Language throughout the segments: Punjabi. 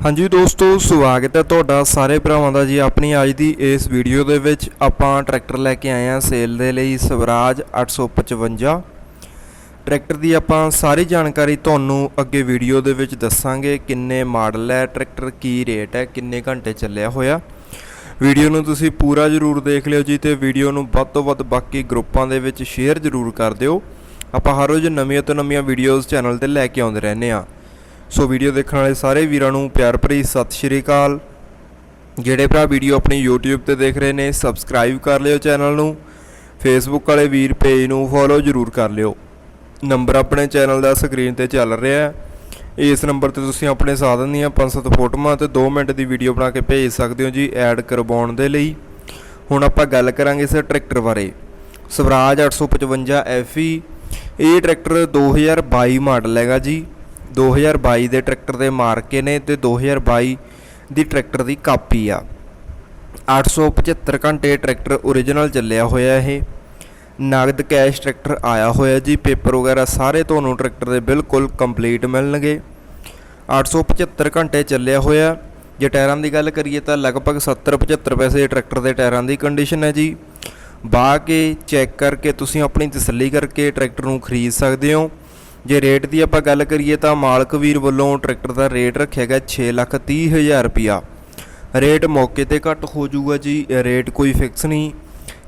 ਹਾਂਜੀ ਦੋਸਤੋ, ਸਵਾਗਤ ਹੈ ਤੁਹਾਡਾ ਸਾਰੇ ਭਰਾਵਾਂ ਦਾ ਜੀ ਆਪਣੀ ਅੱਜ ਦੀ ਇਸ ਵੀਡੀਓ ਦੇ ਵਿੱਚ। ਆਪਾਂ ਟਰੈਕਟਰ ਲੈ ਕੇ ਆਏ ਹਾਂ ਸੇਲ ਦੇ ਲਈ ਸਵਰਾਜ 855 ਟਰੈਕਟਰ ਦੀ ਆਪਾਂ ਸਾਰੀ ਜਾਣਕਾਰੀ ਤੁਹਾਨੂੰ ਅੱਗੇ ਵੀਡੀਓ ਦੇ ਵਿੱਚ ਦੱਸਾਂਗੇ। ਕਿੰਨੇ ਮਾਡਲ ਹੈ, ਟਰੈਕਟਰ ਕੀ ਰੇਟ ਹੈ, ਕਿੰਨੇ ਘੰਟੇ ਚੱਲਿਆ ਹੋਇਆ। ਵੀਡੀਓ ਨੂੰ ਤੁਸੀਂ ਪੂਰਾ ਜ਼ਰੂਰ ਦੇਖ ਲਿਓ ਜੀ ਤੇ ਵੀਡੀਓ ਨੂੰ ਵੱਧ ਤੋਂ ਵੱਧ ਬਾਕੀ ਗਰੁੱਪਾਂ ਦੇ ਵਿੱਚ ਸ਼ੇਅਰ ਜ਼ਰੂਰ ਕਰ ਦਿਓ। ਆਪਾਂ ਹਰ ਰੋਜ਼ ਨਵੀਆਂ ਤੋਂ ਨਵੀਆਂ ਵੀਡੀਓਜ਼ ਚੈਨਲ ਤੇ ਲੈ ਕੇ ਆਉਂਦੇ ਰਹਿੰਦੇ ਆ ਸੋ ਵੀਡੀਓ ਦੇਖਣ ਵਾਲੇ ਸਾਰੇ ਵੀਰਾਂ ਨੂੰ ਪਿਆਰ ਭਰੀ ਸਤਿ ਸ਼੍ਰੀ ਅਕਾਲ। ਜਿਹੜੇ ਭਰਾ ਵੀਡੀਓ ਆਪਣੀ YouTube ਤੇ ਦੇਖ ਰਹੇ ਨੇ ਸਬਸਕ੍ਰਾਈਬ ਕਰ ਲਿਓ ਚੈਨਲ ਨੂੰ। Facebook ਵਾਲੇ ਵੀਰ ਪੇਜ ਨੂੰ ਫੋਲੋ ਜ਼ਰੂਰ ਕਰ ਲਿਓ। ਨੰਬਰ ਆਪਣੇ ਚੈਨਲ ਦਾ ਸਕਰੀਨ ਤੇ ਚੱਲ ਰਿਹਾ ਹੈ। ਇਸ ਨੰਬਰ ਤੇ ਤੁਸੀਂ ਆਪਣੇ ਸਾਧਨ ਦੀਆਂ 500 ਫੋਟੋਆਂ ਤੇ 2 ਮਿੰਟ ਦੀ ਵੀਡੀਓ ਬਣਾ ਕੇ ਭੇਜ ਸਕਦੇ ਹੋ ਜੀ ਐਡ ਕਰਵਾਉਣ ਦੇ ਲਈ। ਹੁਣ ਆਪਾਂ ਗੱਲ ਕਰਾਂਗੇ ਇਸ ਟਰੈਕਟਰ ਬਾਰੇ। ਸਵਰਾਜ 855 FE ਇਹ ਟਰੈਕਟਰ 2022 ਮਾਡਲ ਹੈਗਾ ਜੀ। 2022 ਦੇ ਟਰੈਕਟਰ ਦੇ ਮਾਰਕੇ ਨੇ ਤੇ 2022 ਦੀ ਟਰੈਕਟਰ ਦੀ ਕਾਪੀ ਆ। 875 ਘੰਟੇ ਟਰੈਕਟਰ ਓਰੀਜਨਲ ਚੱਲਿਆ ਹੋਇਆ ਇਹ। ਨਗਦ ਕੈਸ਼ ਟਰੈਕਟਰ ਆਇਆ ਹੋਇਆ ਜੀ। ਪੇਪਰ ਵਗੈਰਾ ਸਾਰੇ ਤੁਹਾਨੂੰ ਟਰੈਕਟਰ ਦੇ ਬਿਲਕੁਲ ਕੰਪਲੀਟ ਮਿਲਣਗੇ। 875 ਘੰਟੇ ਚੱਲਿਆ ਹੋਇਆ। ਜੇ ਟਾਇਰਾਂ ਦੀ ਗੱਲ ਕਰੀਏ ਤਾਂ ਲਗਭਗ 70 75 ਪੈਸੇ ਟਰੈਕਟਰ ਦੇ ਟਾਇਰਾਂ ਦੀ ਕੰਡੀਸ਼ਨ ਹੈ ਜੀ। ਬਾਹ ਕੇ ਚੈੱਕ ਕਰਕੇ ਤੁਸੀਂ ਆਪਣੀ ਤਸੱਲੀ ਕਰਕੇ ਟਰੈਕਟਰ ਨੂੰ ਖਰੀਦ ਸਕਦੇ ਹੋ। ਜੇ ਰੇਟ ਦੀ ਆਪਾਂ ਗੱਲ ਕਰੀਏ ਤਾਂ ਮਾਲਕ ਵੀਰ ਵੱਲੋਂ ਟਰੈਕਟਰ ਦਾ ਰੇਟ ਰੱਖਿਆ ਗਿਆ 630000 ਰੁਪਿਆ ਰੇਟ ਮੌਕੇ ਤੇ ਘੱਟ ਹੋ ਜਾਊਗਾ ਜੀ, ਰੇਟ ਕੋਈ ਫਿਕਸ ਨਹੀਂ।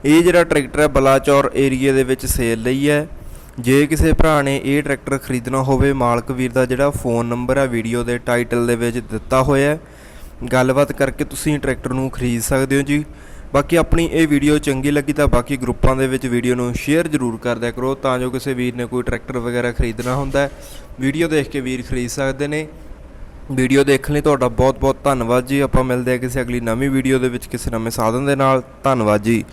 ਇਹ ਜਿਹੜਾ ਟਰੈਕਟਰ ਹੈ ਬਲਾਚੌਰ ਏਰੀਆ ਦੇ ਵਿੱਚ ਸੇਲ ਲਈ ਹੈ। ਜੇ ਕਿਸੇ ਭਰਾ ਨੇ ਇਹ ਟਰੈਕਟਰ ਖਰੀਦਣਾ ਹੋਵੇ, ਮਾਲਕ ਵੀਰ ਦਾ ਜਿਹੜਾ ਫੋਨ ਨੰਬਰ ਹੈ, ਵੀਡੀਓ ਦੇ ਟਾਈਟਲ ਦੇ ਵਿੱਚ ਦਿੱਤਾ ਹੋਇਆ ਹੈ। ਗੱਲਬਾਤ ਕਰਕੇ ਤੁਸੀਂ ਟਰੈਕਟਰ ਨੂੰ ਖਰੀਦ ਸਕਦੇ ਹੋ ਜੀ। ਬਾਕੀ ਆਪਣੀ ਇਹ ਵੀਡੀਓ ਚੰਗੀ ਲੱਗੀ ਤਾਂ ਬਾਕੀ ਗਰੁੱਪਾਂ ਦੇ ਵਿੱਚ ਵੀਡੀਓ ਨੂੰ ਸ਼ੇਅਰ ਜ਼ਰੂਰ ਕਰ ਦਿਆ ਕਰੋ ਤਾਂ ਜੋ ਕਿਸੇ ਵੀਰ ਨੇ ਕੋਈ ਟਰੈਕਟਰ ਵਗੈਰਾ ਖਰੀਦਣਾ ਹੁੰਦਾ ਵੀਡੀਓ ਦੇਖ ਕੇ ਵੀਰ ਖਰੀਦ ਸਕਦੇ ਨੇ। ਵੀਡੀਓ ਦੇਖਣ ਲਈ ਤੁਹਾਡਾ ਬਹੁਤ ਬਹੁਤ ਧੰਨਵਾਦ ਜੀ। ਆਪਾਂ ਮਿਲਦੇ ਹਾਂ ਕਿਸੇ ਅਗਲੀ ਨਵੀਂ ਵੀਡੀਓ ਦੇ ਵਿੱਚ ਕਿਸੇ ਨਵੇਂ ਸਾਧਨ ਦੇ ਨਾਲ। ਧੰਨਵਾਦ ਜੀ।